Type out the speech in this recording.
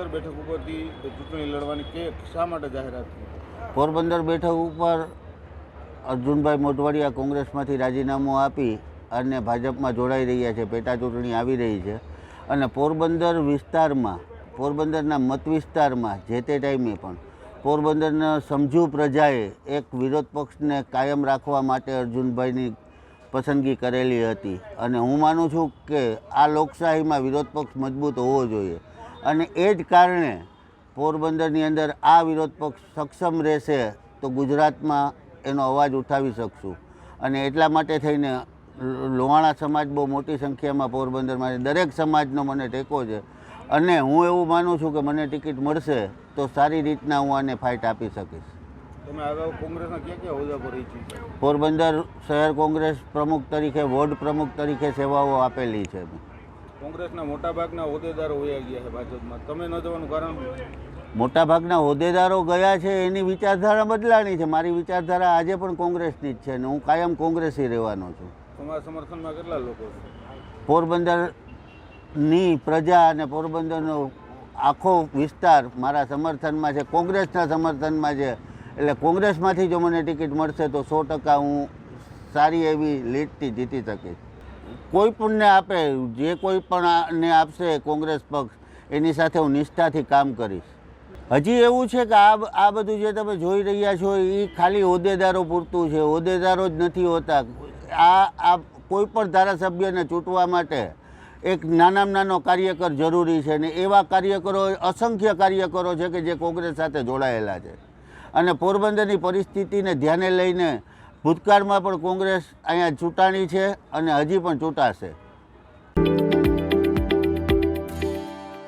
પોરબંદર બેઠક ઉપરથી ચૂંટણી લડવાની કે શા માટે જાહેરાત પોરબંદર બેઠક ઉપર અર્જુનભાઈ મોઢવાડિયા કોંગ્રેસમાંથી રાજીનામું આપી અને ભાજપમાં જોડાઈ રહ્યા છે, પેટા ચૂંટણી આવી રહી છે. અને પોરબંદર વિસ્તારમાં, પોરબંદરના મત વિસ્તારમાં જે તે ટાઈમે પણ પોરબંદરના સમજુ પ્રજાએ એક વિરોધ પક્ષને કાયમ રાખવા માટે અર્જુનભાઈની પસંદગી કરેલી હતી. અને હું માનું છું કે આ લોકશાહીમાં વિરોધ પક્ષ મજબૂત હોવો જોઈએ. અને એ જ કારણે પોરબંદરની અંદર આ વિરોધ પક્ષ સક્ષમ રહેશે તો ગુજરાતમાં એનો અવાજ ઉઠાવી શકશું. અને એટલા માટે થઈને લોહાણા સમાજ બહુ મોટી સંખ્યામાં પોરબંદરમાં દરેક સમાજનો મને ટેકો છે. અને હું એવું માનું છું કે મને ટિકિટ મળશે તો સારી રીતના હું આને ફાઇટ આપી શકીશ. પોરબંદર શહેર કોંગ્રેસ પ્રમુખ તરીકે વોર્ડ પ્રમુખ તરીકે સેવાઓ આપેલી છે. મેં કોંગ્રેસના મોટાભાગના હોદ્દેદારો વયા ગયા છે ભાજપમાં. તમે ન જવાનું કારણ? મોટાભાગના હોદ્દેદારો ગયા છે એની વિચારધારા બદલાણી છે. મારી વિચારધારા આજે પણ કોંગ્રેસની જ છે અને હું કાયમ કોંગ્રેસી રહેવાનો છું. તમારા સમર્થનમાં કેટલા લોકો છે? પોરબંદરની પ્રજા અને પોરબંદરનો આખો વિસ્તાર મારા સમર્થનમાં છે કોંગ્રેસના સમર્થનમાં છે. એટલે કોંગ્રેસમાંથી જો મને ટિકિટ મળશે તો સો ટકા હું સારી એવી લીડથી જીતી શકીશ. કોઈ પણને આપે, જે કોઈ પણ ને આપશે કોંગ્રેસ પક્ષ, એની સાથે હું નિષ્ઠાથી કામ કરીશ. હજી એવું છે કે આ આ બધું જે તમે જોઈ રહ્યા છો, એ ખાલી હોદ્દેદારો પૂરતું છે, હોદ્દેદારો જ નથી હોતા. આ આ કોઈ પણ ધારાસભ્યને ચૂંટવા માટે એક નાનામાં નાનો કાર્યકર જરૂરી છે ને એવા કાર્યકરો, અસંખ્ય કાર્યકરો છે કે જે કોંગ્રેસ સાથે જોડાયેલા છે. અને પોરબંદરની પરિસ્થિતિને ધ્યાને લઈને ભૂતકાળમાં પણ કોંગ્રેસ અહીંયા ચૂંટાણી છે અને હજી પણ ચૂંટાશે.